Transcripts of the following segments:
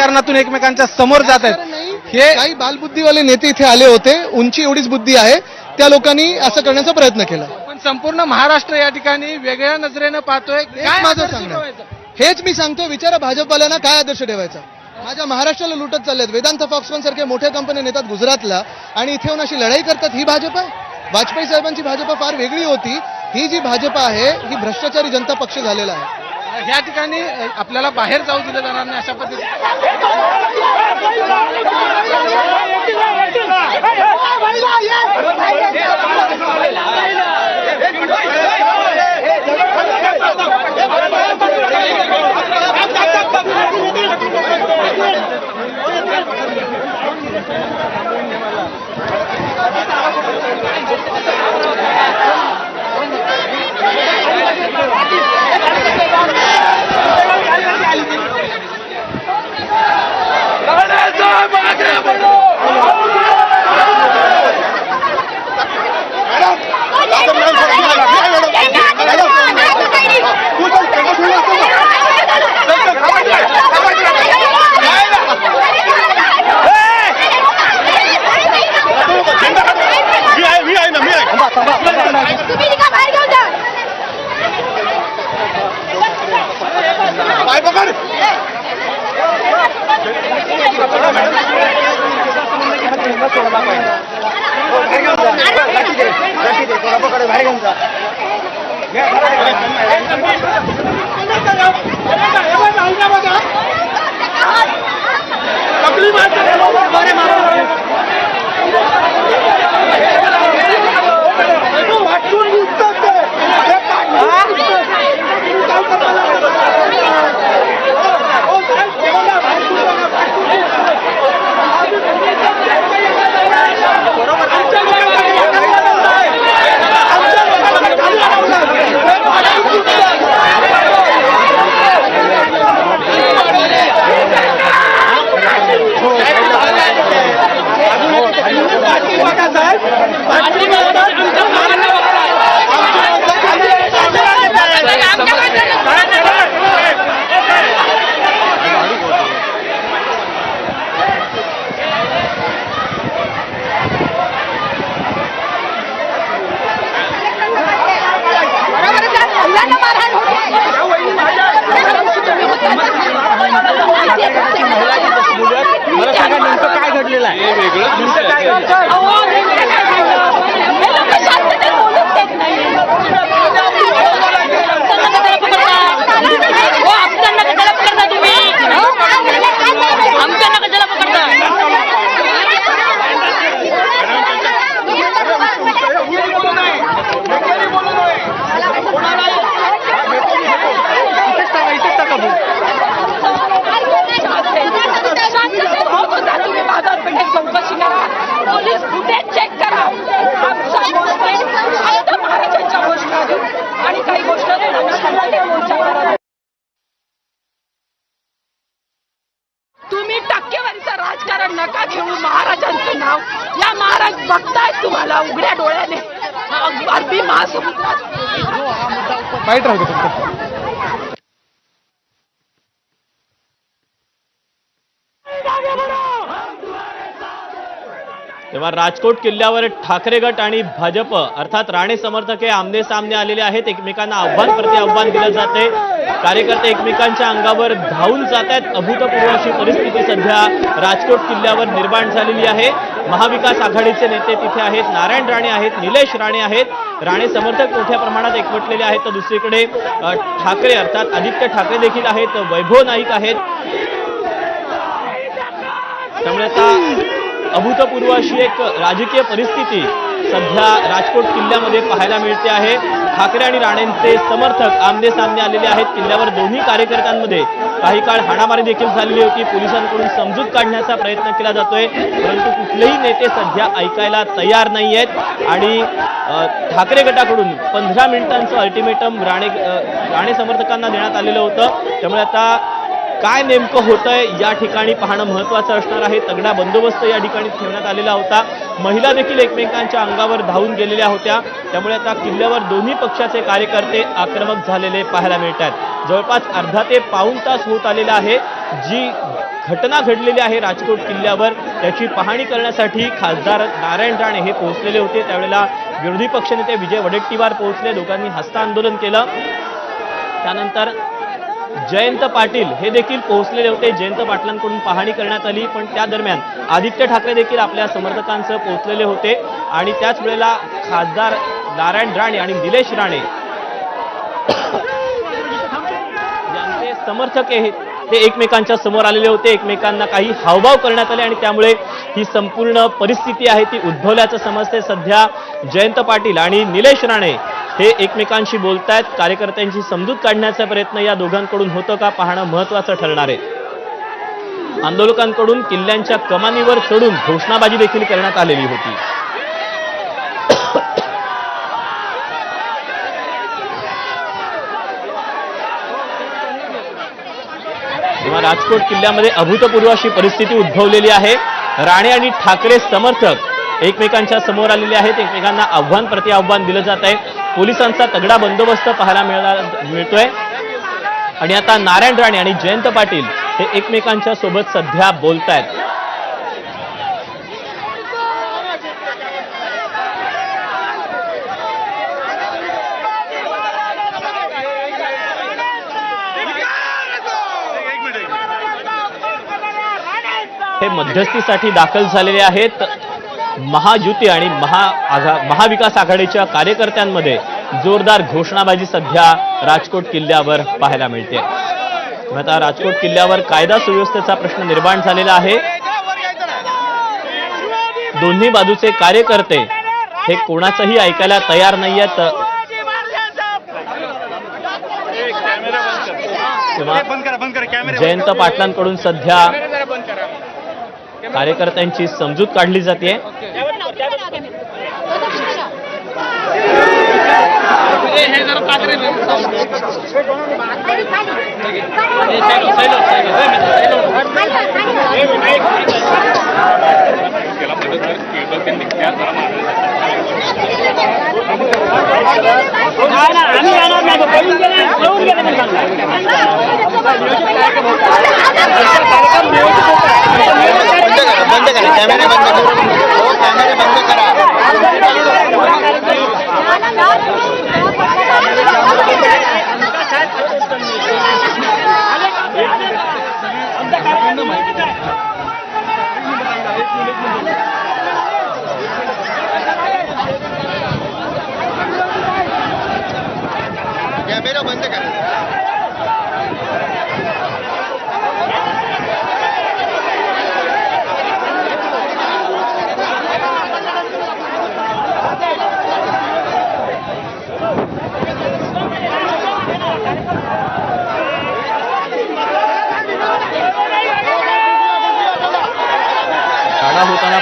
राजकारणातून एकमेकांच्या समोर जात आहेत. हे काही बालबुद्धीवाले नेते इथे आले होते. उंची एवढीच बुद्धी आहे. त्या लोकांनी असं करण्याचा प्रयत्न केला. पण संपूर्ण महाराष्ट्र या ठिकाणी वेगळ्या नजरेनं पाहतोय. माझं सांगणं? हेच मी सांगतो विचारा भाजपवाल्यांना काय आदर्श ठेवायचा? माझ्या महाराष्ट्राला लुटत चाललेत. वेदांत फॉक्सकॉन सारख्या मोठ्या कंपन्या नेतात गुजरातला आणि इथे येऊन अशी लढाई करतात ही भाजप? आहे वाजपेयी साहेबांची भाजप फार वेगळी होती. ही जी भाजप आहे ही भ्रष्टाचारी जनता पक्ष झालेला आहे. या ठिकाणी आपल्याला बाहेर जाऊ दिलं जाणार नाही अशा पद्धतीने. मुलांना मारहाण होते. मला सांगा नेमकं काय घडलेलं आहे बघतायत तुम्हाला उघड्या डोळ्याने. अगदी महासमुद्रात. वाईट राहू फक्त. तेव्हा राजकोट किल्ल्यावर ठाकरे गट आणि भाजप अर्थात राणे समर्थक हे आमने सामने आलेले आहेत. एकमेकांना आव्हान प्रति आव्हान दिलं जाते कार्यकर्ते एकमेकांच्या अंगावर धावून जात आहेत. अभूतपूर्व अशी परिस्थिती सध्या राजकोट किल्ल्यावर निर्माण झालेली आहे. महाविकास आघाडीचे नेते तिथे आहेत. नारायण राणे आहेत. निलेश राणे आहेत. राणे समर्थक मोठ्या प्रमाणात एकवटलेले आहेत. तर दुसरीकडे ठाकरे अर्थात आदित्य ठाकरे देखील आहेत. वैभव नाईक आहेत. त्यामुळे आता अभूतपूर्व अशी एक राजकीय परिस्थिती सध्या राजकोट किल्ल्यामध्ये पाहायला मिळते आहे. ठाकरे आणि राणेंचे समर्थक आमने सामने आलेले आहेत. किल्ल्यावर दोन्ही कार्यकर्त्यांमध्ये काही काळ हाणामारी देखील झालेली होती. पोलिसांकडून समजूत काढण्याचा प्रयत्न केला जातोय. परंतु कुठलेही नेते सध्या ऐकायला तयार नाही आहेत. आणि ठाकरे गटाकडून पंधरा मिनिटांचं अल्टिमेटम राणे राणे समर्थकांना देण्यात आलेलं होतं. त्यामुळे आता काय नेमकं होतंय या ठिकाणी पाहणं महत्वाचं असणार आहे. तगडा बंदोबस्त या ठिकाणी ठेवण्यात आलेला होता. महिला देखील एकमेकांच्या अंगावर धावून गेलेल्या होत्या. त्यामुळे आता किल्ल्यावर दोन्ही पक्षाचे कार्यकर्ते आक्रमक झालेले पाहायला मिळतात जवळपास अर्धा ते पाऊण तास होत आलेला आहे. जी घटना घडलेली आहे राजकोट किल्ल्यावर त्याची पाहणी करण्यासाठी खासदार नारायण राणे हे पोहोचलेले होते. त्यावेळेला विरोधी पक्षनेते विजय वडेट्टीवार पोहोचले. लोकांनी हस्तांदोलन केलं. त्यानंतर जयंत पाटील हे देखील पोहोचलेले होते. जयंत पाटलांकडून पाहणी करण्यात आली पण त्या दरम्यान आदित्य ठाकरे देखील आपल्या समर्थकांसह पोहोचलेले होते. आणि त्याच वेळेला खासदार नारायण राणे आणि निलेश राणे यांचे समर्थक हे ते एकमेकांच्या समोर आलेले होते. एकमेकांना काही हावभाव करण्यात आले आणि त्यामुळे ही संपूर्ण परिस्थिती आहे ती उद्भवल्याचं समजते. सध्या जयंत पाटील आणि निलेश राणे हे एकमेकांशी बोलतायत कार्यकर्त्यांची समजूत काढण्याचा प्रयत्न या दोघांकडून होतं का पाहणं महत्वाचं ठरणार आहे. आंदोलकांकडून किल्ल्यांच्या कमानीवर चढून घोषणाबाजी देखील करण्यात आलेली होती. तेव्हा राजकोट किल्ल्यामध्ये अभूतपूर्व अशी परिस्थिती उद्भवलेली आहे. राणे आणि ठाकरे समर्थक एकमेकांच्या समोर आलेले आहेत. एकमेकांना आव्हान प्रति आव्हान दिलं जात आहे. पोलिसांचा तगडा बंदोबस्त पाहायला मिळणार मिळतोय. आणि आता नारायण राणे आणि जयंत पाटील हे एकमेकांच्या सोबत सध्या बोलतायत. आहेत हे मध्यस्थीसाठी दाखल झालेले आहेत. महायुती आणि महा आघा महाविकास आघाडीच्या कार्यकर्त्यांमध्ये जोरदार घोषणाबाजी सध्या राजकोट किल्ल्यावर पाहायला मिळते. आता राजकोट किल्ल्यावर कायदा सुव्यवस्थेचा प्रश्न निर्माण झालेला आहे. दोन्ही बाजूचे कार्यकर्ते हे कोणाचंही ऐकायला तयार नाहीयेत आहेत जयंत पाटलांकडून सध्या कार्यकर्त्यांची समजूत काढली जाते. हे जरा पात्रे बंद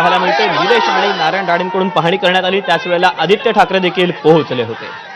पाहायला मिळते. निलेश आणि नारायण राणेंकडून पाहणी करण्यात आली. त्याच वेळेला आदित्य ठाकरे देखील पोहोचले होते.